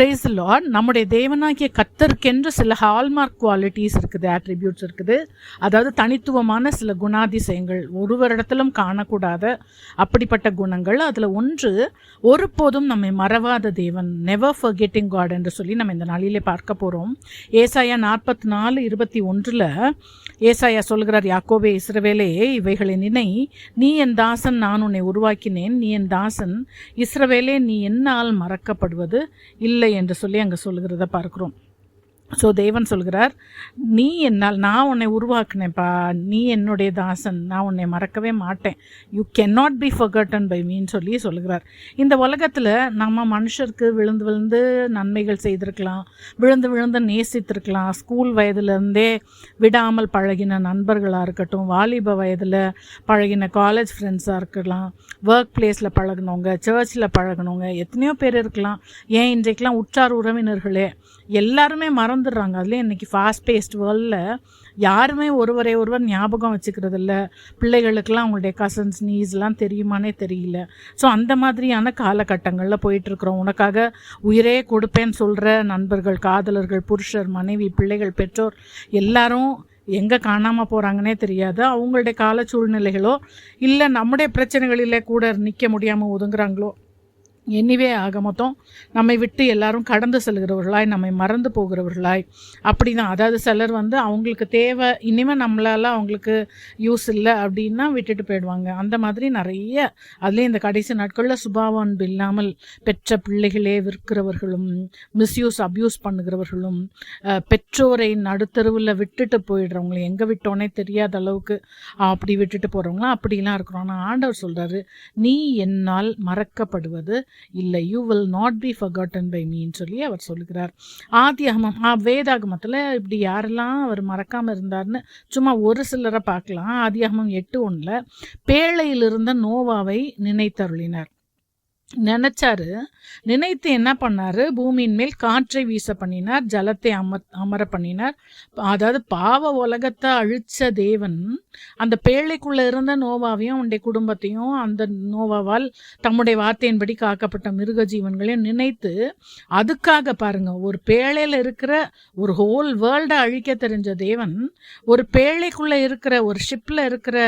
Price Lord நம்முடைய தேவனாகிய கத்தருக்கென்று சில ஹால்மார்க் குவாலிட்டிஸ் இருக்குது ஆட்ரிபியூட்ஸ் இருக்குது. அதாவது தனித்துவமான சில குணாதிசயங்கள் ஒருவரிடத்திலும் காணக்கூடாத அப்படிப்பட்ட குணங்கள். அதில் ஒன்று ஒருபோதும் நம்மை மறவாத தேவன் நெவர் ஃபர்கெட்டிங் காட் என்று சொல்லி நம்ம இந்த நாளிலே பார்க்க போகிறோம் ஏசாயா நாற்பத்தி நாலு இருபத்தி ஒன்றில் ஏசாயா சொல்கிறார் யாக்கோபே இஸ்ரவேலே இவைகளை நினை. நீ என் தாசன் நான் உன்னை உருவாக்கினேன். நீ என் தாசன். இஸ்ரவேலே நீ என்னால் மறக்கப்படுவது இல்லை. என்று சொல்லி அங்கே சொல்லுகிறத பார்க்குறோம். ஸோ தேவன் சொல்கிறார் நீ என்னால் நான் உன்னை உருவாக்குனேப்பா நீ என்னுடைய தாசன். நான் உன்னை மறக்கவே மாட்டேன். You can not be forgotten by மீன்னு சொல்லி சொல்கிறார். இந்த உலகத்தில் நம்ம மனுஷருக்கு விழுந்து விழுந்து நன்மைகள் செய்திருக்கலாம். விழுந்து விழுந்து நேசித்திருக்கலாம். ஸ்கூல் வயதுலேருந்தே விடாமல் பழகின நண்பர்களாக இருக்கட்டும் வாலிப வயதில் பழகின காலேஜ் ஃப்ரெண்ட்ஸாக இருக்கலாம். ஒர்க் பிளேஸில் பழகினவங்க சர்ச்சில் பழகினவங்க எத்தனையோ பேர் இருக்கலாம். ஏன் இன்றைக்கெலாம் உற்றார் உறவினர்களே எல்லாருமே மறந்து மறந்துடுறாங்க. அதுலேயும் இன்றைக்கி ஃபாஸ்ட் பேஸ்ட் வேர்ல்டில் யாருமே ஒருவரை ஒருவர் ஞாபகம் வச்சுக்கிறது இல்லை பிள்ளைகளுக்கெல்லாம் அவங்களுடைய கசன்ஸ் நீஸ்லாம் தெரியுமானே தெரியல. ஸோ அந்த மாதிரியான காலகட்டங்களில் போயிட்டுருக்குறோம். உனக்காக உயிரே கொடுப்பேன்னு சொல்கிற நண்பர்கள் காதலர்கள் புருஷர் மனைவி பிள்ளைகள் பெற்றோர் எல்லாரும் எங்கே காணாமல் போகிறாங்கன்னே தெரியாது. அவங்களுடைய கால சூழ்நிலைகளோ இல்லை நம்முடைய பிரச்சனைகளில் கூட நிற்க முடியாமல் ஒதுங்குறாங்களோ எண்ணிவே ஆக மொத்தம் நம்மை விட்டு எல்லாரும் கடந்து செல்கிறவர்களாய் நம்மை மறந்து போகிறவர்களாய். அப்படி தான் அதாவது சிலர் வந்து அவங்களுக்கு தேவை இனிமேல் நம்மளால் அவங்களுக்கு யூஸ் இல்லை அப்படின்னா விட்டுட்டு போயிடுவாங்க. அந்த மாதிரி நிறைய அதுலேயும் இந்த கடைசி நாட்களில் சுபாவ அன்பு இல்லாமல் பெற்ற பிள்ளைகளே விற்கிறவர்களும் மிஸ்யூஸ் அப்யூஸ் பண்ணுகிறவர்களும் பெற்றோரை நடுத்தருவில் விட்டுட்டு போயிடுறவங்களும் எங்கே விட்டோனே தெரியாத அளவுக்கு அப்படி விட்டுட்டு போகிறவங்களாம் அப்படிலாம் இருக்கிறோம். ஆனால் ஆண்டவர் சொல்கிறாரு நீ என்னால் மறக்கப்படுவது இல்லை. You will not be forgotten by மீன்னு சொல்லி அவர் சொல்லுகிறார். ஆதியாகமம் ஆ வேதாகமத்தில் இப்படி யாரெல்லாம் அவர் மறக்காமல் இருந்தார்னு சும்மா ஒரு சிலரை பார்க்கலாம். ஆதி அகமம் எட்டு ஒன்றில் பேழையில் இருந்த நோவாவை நினைத்தருளினார். நினைச்சாரு. நினைத்து என்ன பண்ணாரு? பூமியின் மேல் காற்றை வீச பண்ணினார் ஜலத்தை அம அமர பண்ணினார். அதாவது பாவ உலகத்தை அழிச்ச தேவன் அந்த பேழைக்குள்ள இருந்த நோவாவையும் அவனுடைய குடும்பத்தையும் அந்த நோவாவால் தம்முடைய வார்த்தையின்படி காக்கப்பட்ட மிருக ஜீவன்களையும் நினைத்து அதுக்காக பாருங்க ஒரு பேழையில இருக்கிற ஒரு ஹோல் வேர்ல்டை அழிக்க தெரிஞ்ச தேவன் ஒரு பேழைக்குள்ள இருக்கிற ஒரு ஷிப்ல இருக்கிற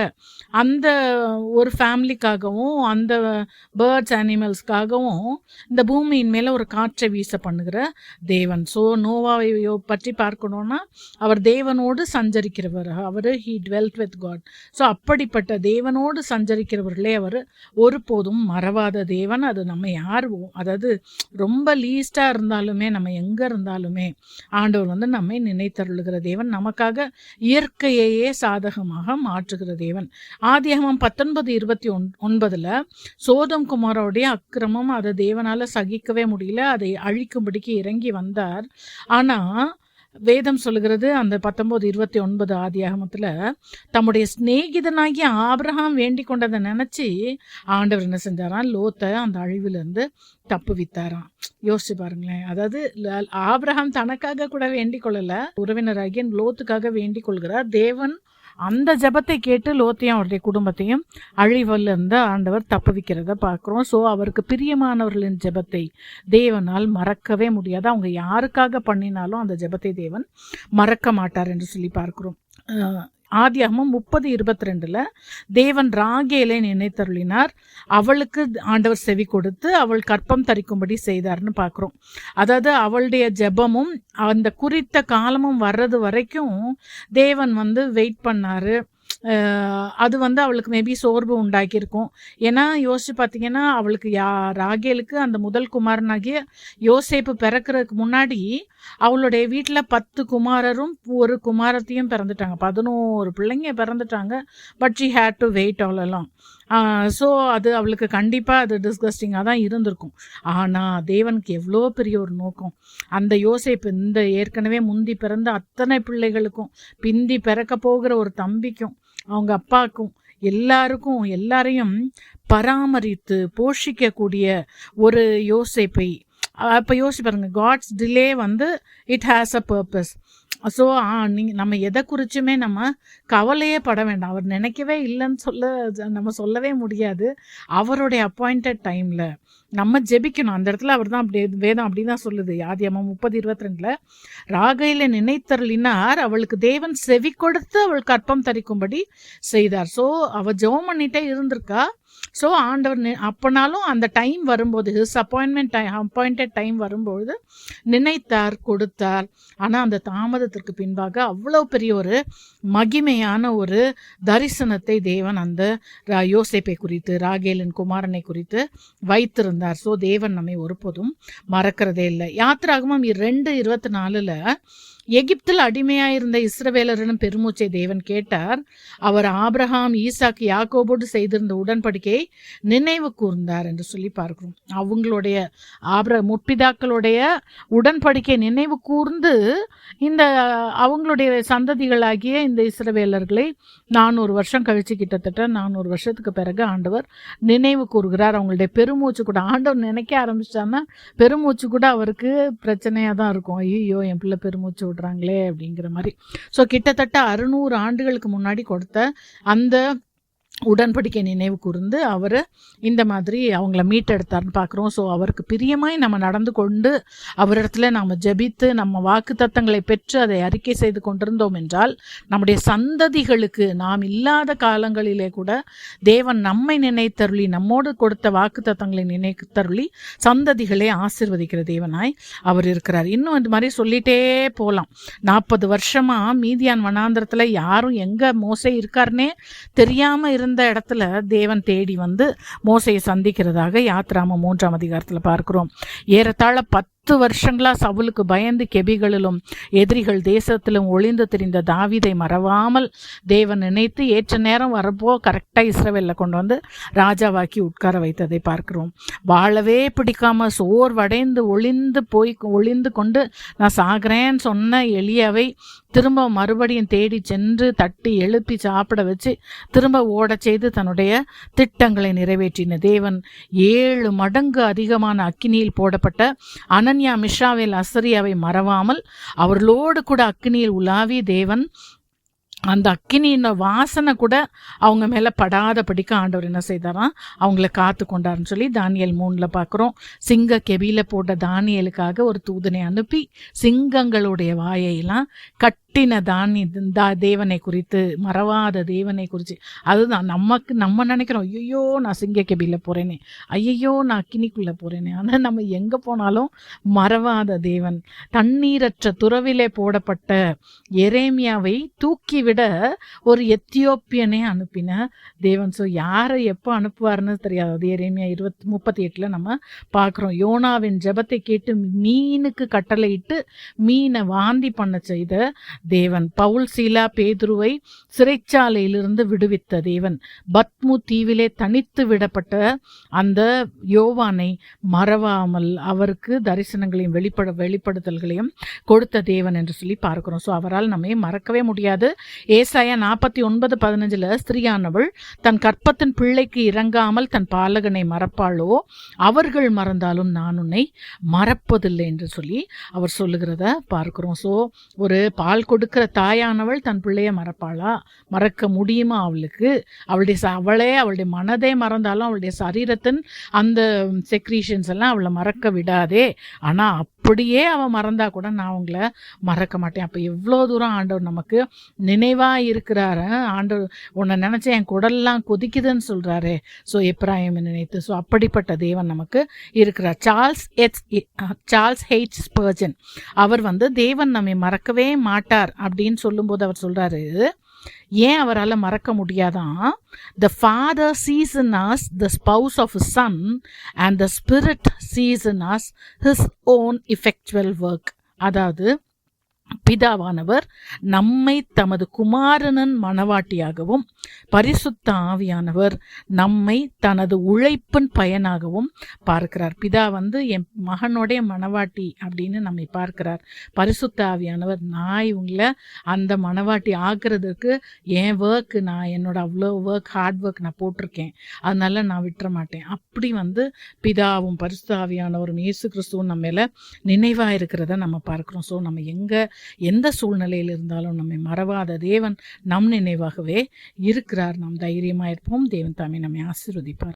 அந்த ஒரு ஃபேமிலிக்காகவும் அந்த பேர்ட்ஸ் அனிமல் அனிமல்ஸ்க்காகவும் இந்த பூமியின் மேலே ஒரு காற்றை வீச பண்ணுகிற தேவன். ஸோ நோவாவை பற்றி பார்க்கணுன்னா அவர் தேவனோடு சஞ்சரிக்கிறவர். அவர் he dwelleth with God so அப்படிப்பட்ட தேவனோடு சஞ்சரிக்கிறவர்களே அவர் ஒருபோதும் மறவாத தேவன். அது நம்ம யார்? அதாவது ரொம்ப லீஸ்டாக இருந்தாலுமே நம்ம எங்கே இருந்தாலுமே ஆண்டவர் வந்து நம்மை நினைத்தருளுகிற தேவன். நமக்காக இயற்கையையே சாதகமாக மாற்றுகிற தேவன். ஆதியாகமம் பத்தொன்பது இருபத்தி ஒன் ஒன்பதில் சோதம் குமாரோடைய அக்கிரமம் அதை தேவனால சகிக்கவே முடியல. அதை அழிக்கும்படிக்கு இறங்கி வந்தார். ஆனால் வேதம் சொல்லுகிறது அந்த பத்தொம்போது இருபத்தி ஒன்பது ஆதியாகமத்தில் தம்முடைய சிநேகிதனாகிய ஆபிரகாம் வேண்டி கொண்டதை நினச்சி ஆண்டவர் என்ன செஞ்சாராம்? லோத்தை அந்த அழிவிலிருந்து தப்பு வித்தாராம். யோசிச்சு பாருங்களேன். அதாவது ல- ஆபிரகாம் தனக்காக கூட வேண்டிக் கொள்ளலை. உறவினராகிய லோத்துக்காக வேண்டிக் கொள்கிறார். தேவன் அந்த ஜெபத்தை கேட்டு லோத்தையும் அவருடைய குடும்பத்தையும் அழிவிலிருந்து ஆண்டவர் தப்புவிக்கிறத பார்க்குறோம். ஸோ அவருக்கு பிரியமானவர்களின் ஜெபத்தை தேவனால் மறக்கவே முடியாது. அவங்க யாருக்காக பண்ணினாலும் அந்த ஜெபத்தை தேவன் மறக்க மாட்டார் என்று சொல்லி பார்க்குறோம். ஆதியாகமும் முப்பது இருபத்தி ரெண்டில் தேவன் ராகேலை நினைத்தருளினார். அவளுக்கு ஆண்டவர் செவி கொடுத்து அவள் கற்பம் தரிக்கும்படி செய்தார்னு பார்க்குறோம் அதாவது அவளுடைய ஜெபமும் அந்த குறித்த காலமும் வர்றது வரைக்கும் தேவன் வந்து வெயிட் பண்ணாரு. அது வந்து அவளுக்கு மேபி சோர்வு உண்டாக்கியிருக்கும். ஏன்னா யோசிச்சு பார்த்தீங்கன்னா அவளுக்கு யா ராகேலுக்கு அந்த முதல் குமாரனாகிய யோசேப்பு பிறக்கிறதுக்கு முன்னாடி அவளுடைய வீட்டில் பத்து குமாரரும் ஒரு குமாரத்தையும் பிறந்துட்டாங்க. பதினோரு பிள்ளைங்க பிறந்துட்டாங்க. But she had to wait அவ்வளோலாம் ஸோ அது அவளுக்கு கண்டிப்பாக அது டிஸ்கஸ்டிங்காக தான் இருந்திருக்கும். ஆனால் தேவனுக்கு எவ்வளோ பெரிய ஒரு நோக்கம். அந்த யோசைப்பு இந்த ஏற்கனவே முந்தி பிறந்த அத்தனை பிள்ளைகளுக்கும் பிந்தி பிறக்க போகிற ஒரு தம்பிக்கும் அவங்க அப்பாவுக்கும் எல்லாருக்கும் எல்லாரையும் பராமரித்து போஷிக்கக்கூடிய ஒரு யோசைப்பை அப்போ யோசிச்சு பாருங்க. காட்ஸ் டிலே வந்து it has a purpose so நீங்கள் நம்ம எதை குறிச்சுமே நம்ம கவலையே பட வேண்டாம். அவர் நினைக்கவே இல்லைன்னு சொல்ல நம்ம சொல்லவே முடியாது. அவருடைய அப்பாயிண்டட் டைமில் நம்ம ஜெபிக்கணும். அந்த இடத்துல அவர் தான் அப்படி வேதம் அப்படி தான் சொல்லுது யாதியம்மா முப்பது இருபத்தி ரெண்டில் ராகையில் நினைத்தருளினார். அவளுக்கு தேவன் செவி கொடுத்து அவள் கற்பம் தரிக்கும்படி செய்தார். ஸோ அவள் ஜெபம் பண்ணிட்டே இருந்திருக்கா. ஸோ ஆண்டவர் அப்போனாலும் அந்த டைம் வரும்போது his appointment time appointed time வரும்பொழுது நினைத்தார் கொடுத்தார். ஆனால் அந்த தாமதத்திற்கு பின்பாக அவ்வளோ பெரிய ஒரு மகிமையான ஒரு தரிசனத்தை தேவன் அந்த யோசேப்பை குறித்து ராகேலின் குமாரனை குறித்து வைத்திருந்தார். ஸோ தேவன் நம்மை ஒருபோதும் மறக்கிறதே இல்லை. யாத்திராகமம் ரெண்டு இருபத்தி நாலில் எகிப்தில் அடிமையாயிருந்த இஸ்ரவேலரிடம் பெருமூச்சை தேவன் கேட்டார். அவர் ஆப்ரஹாம் ஈசாக் யாக்கோபோடு செய்திருந்த உடன்படிக்கையை நினைவு கூர்ந்தார் என்று சொல்லி பார்க்கிறோம். அவங்களுடைய ஆப்ர முற்பிதாக்களுடைய உடன்படிக்கை நினைவு கூர்ந்து இந்த அவங்களுடைய சந்ததிகளாகிய இந்த இஸ்ரவேலர்களை நானூறு வருஷம் கழித்து கிட்டத்தட்ட நானூறு வருஷத்துக்கு பிறகு ஆண்டவர் நினைவு கூறுகிறார். அவங்களுடைய பெருமூச்சு கூட ஆண்டவர் நினைக்க ஆரம்பிச்சிட்டான்னா பெருமூச்சு கூட அவருக்கு பிரச்சனையாக தான் இருக்கும். ஐயோ என் பிள்ளை பெருமூச்சு விடுறாங்களே அப்படிங்கிற மாதிரி. ஸோ கிட்டத்தட்ட அறுநூறு ஆண்டுகளுக்கு முன்னாடி கொடுத்த அந்த உடன்படிக்கை நினைவு கூர்ந்து அவர் இந்த மாதிரி அவங்கள மீட்டெடுத்தார்னு பார்க்குறோம் ஸோ அவருக்கு பிரியமாய் நம்ம நடந்து கொண்டு அவரிடத்துல நாம் ஜபித்து நம்ம வாக்கு தத்தங்களை பெற்று அதை அறிக்கை செய்து கொண்டிருந்தோம் என்றால் நம்முடைய சந்ததிகளுக்கு நாம் இல்லாத காலங்களிலே கூட தேவன் நம்மை நினைத்தருளி நம்மோடு கொடுத்த வாக்கு தத்தங்களை நினைத்தருளி சந்ததிகளை ஆசிர்வதிக்கிற தேவனாய் அவர் இருக்கிறார். இன்னும் இந்த மாதிரி சொல்லிட்டே போகலாம் நாற்பது வருஷமாக மீதியான் வனாந்திரத்தில் யாரும் எங்கே மோசை இருக்காருன்னே தெரியாமல் இருந்த இருந்த இடத்துல தேவன் தேடி வந்து மோசையை சந்திக்கிறதாக யாத்ராம மூன்றாம் அதிகாரத்தில் பார்க்கிறோம். ஏறத்தாழ பத்து பத்து வருஷங்களா சவுலுக்கு பயந்து கெபிகளிலும் எதிரிகள் தேசத்திலும் ஒளிந்து திரிந்த தாவிதை மறவாமல் தேவன் நினைத்து ஏற்ற நேரம் வரப்போ கரெக்டாக இஸ்ரவேலில் கொண்டு வந்து ராஜாவாக்கி உட்கார வைத்ததை பார்க்கிறோம். வாழவே பிடிக்காம சோர்வடைந்து ஒளிந்து போய் ஒளிந்து கொண்டு நான் சாகிறேன்னு சொன்ன எளியவை திரும்ப மறுபடியும் தேடி சென்று தட்டி எழுப்பி சாப்பிட வச்சு திரும்ப ஓட செய்து தன்னுடைய திட்டங்களை நிறைவேற்றின தேவன். ஏழு மடங்கு அதிகமான அக்கினியில் போடப்பட்ட அன அனன்யா மிஷ்ராவேல் அசரியாவை மறவாமல் அவர்களோடு கூட அக்னியில் உலாவி தேவன் அந்த அக்கினியின் வாசனை கூட அவங்க மேலே படாத படிக்க ஆண்டவர் என்ன செய்தாராம் அவங்கள காத்து கொண்டாருன்னு சொல்லி தானியல் மூணில் பார்க்குறோம் சிங்க கெவியில் போட்ட தானியலுக்காக ஒரு தூதனை அனுப்பி சிங்கங்களுடைய வாயையெல்லாம் கட் முட்டினதான் இந்த தேவனை குறித்து மறவாத தேவனை குறித்து. அதுதான் நமக்கு நம்ம நினைக்கிறோம் ஐயோ நான் சிங்கக்கெபியில் போகிறேனே ஐயையோ நான் கிணிக்குள்ளே போகிறேனே ஆனால் நம்ம எங்கே போனாலும் மறவாத தேவன். தண்ணீரற்ற துறவிலே போடப்பட்ட எரேமியாவை தூக்கிவிட ஒரு எத்தியோப்பியனே அனுப்பின தேவன். ஸோ யாரை எப்போ அனுப்புவார்னு தெரியாது. அது எரேமியா இருபத்தி முப்பத்தி எட்டில் நம்ம பார்க்குறோம். யோனாவின் ஜபத்தை கேட்டு மீனுக்கு கட்டளையிட்டு மீனை வாந்தி பண்ண செய்த தேவன். பவுல் சீலா பேதுருவை சிறைச்சாலையிலிருந்து விடுவித்த தேவன். பத்மு தீவிலே தனித்து விடப்பட்ட அந்த யோவானை மறவாமல் அவருக்கு தரிசனங்களையும் வெளிப்பட வெளிப்படுத்தல்களையும் கொடுத்த தேவன் என்று சொல்லி பார்க்கிறோம். ஸோ அவரால் நம்மை மறக்கவே முடியாது. ஏசாயா நாற்பத்தி ஒன்பது பதினஞ்சில் ஸ்திரியானவள் தன் கற்பத்தின் பிள்ளைக்கு இறங்காமல் தன் பாலகனை மறப்பாளோ? அவர்கள் மறந்தாலும் நான் உன்னை மறப்பதில்லை என்று சொல்லி அவர் சொல்லுகிறத பார்க்கிறோம். ஸோ ஒரு பால் கொடுக்கிற தாயானவள் தன் பிள்ளைய மறப்பாளா? மறக்க முடியுமா அவளுக்கு? அவளுடைய அவளே அவளுடைய மனதே மறந்தாலும் அவளுடைய சரீரத்தின் அந்த செக்ரீஷன்ஸ் எல்லாம் அவளை மறக்க விடாதே. ஆனால் அப்படியே அவள் மறந்தா கூட நான் அவங்கள மறக்க மாட்டேன். அப்போ எவ்வளோ தூரம் ஆண்டவர் நமக்கு நினைவாக இருக்கிறாரு? ஆண்டவர் உன்னை நினச்சி என் குடல்லாம் கொதிக்குதுன்னு சொல்கிறாரு ஸோ எப்ராயம் நினைத்து ஸோ அப்படிப்பட்ட தேவன் நமக்கு இருக்கிறார். சார்ல்ஸ் எட்ஸ் சார்ல்ஸ் ஹெய்ட்ஸ் பர்ஜன் அவர் வந்து தேவன் நம்மை மறக்கவே மாட்டார். இருக்கிறார் அப்படின்னு சொல்லும்போது அவர் சொல்கிறாரு ஏன் அவரால் மறக்க முடியாதான் the father season as the spouse of son and the spirit season as his own effectual work அதாவது பிதாவானவர் நம்மை தமது குமாரனின் மனவாட்டியாகவும் பரிசுத்த ஆவியானவர் நம்மை தனது உழைப்பின் பயனாகவும் பார்க்கிறார். பிதா வந்து என் மகனுடைய மனவாட்டி அப்படின்னு நம்மை பார்க்கிறார். பரிசுத்த ஆவியானவர் நான் இவங்கள அந்த மனவாட்டி ஆக்குறதுக்கு என் ஒர்க் நான் என்னோட அவ்வளோ ஒர்க் ஹார்ட் ஒர்க் நான் போட்டிருக்கேன். அதனால நான் விட்டுற மாட்டேன். அப்படி வந்து பிதாவும் பரிசுத்த ஆவியானவரும் இயேசு கிறிஸ்துவும் நம்ம மேலே நினைவாக இருக்கிறத நம்ம பார்க்குறோம். ஸோ நம்ம எங்கே எந்த சூழ்நிலையில் இருந்தாலும் நம்மை மறவாத தேவன் நம் நினைவாகவே இருக்கிறார். நாம் தைரியமாக இருப்போம். தேவன் தாமே நம்மை ஆசிர்வதிப்பார்.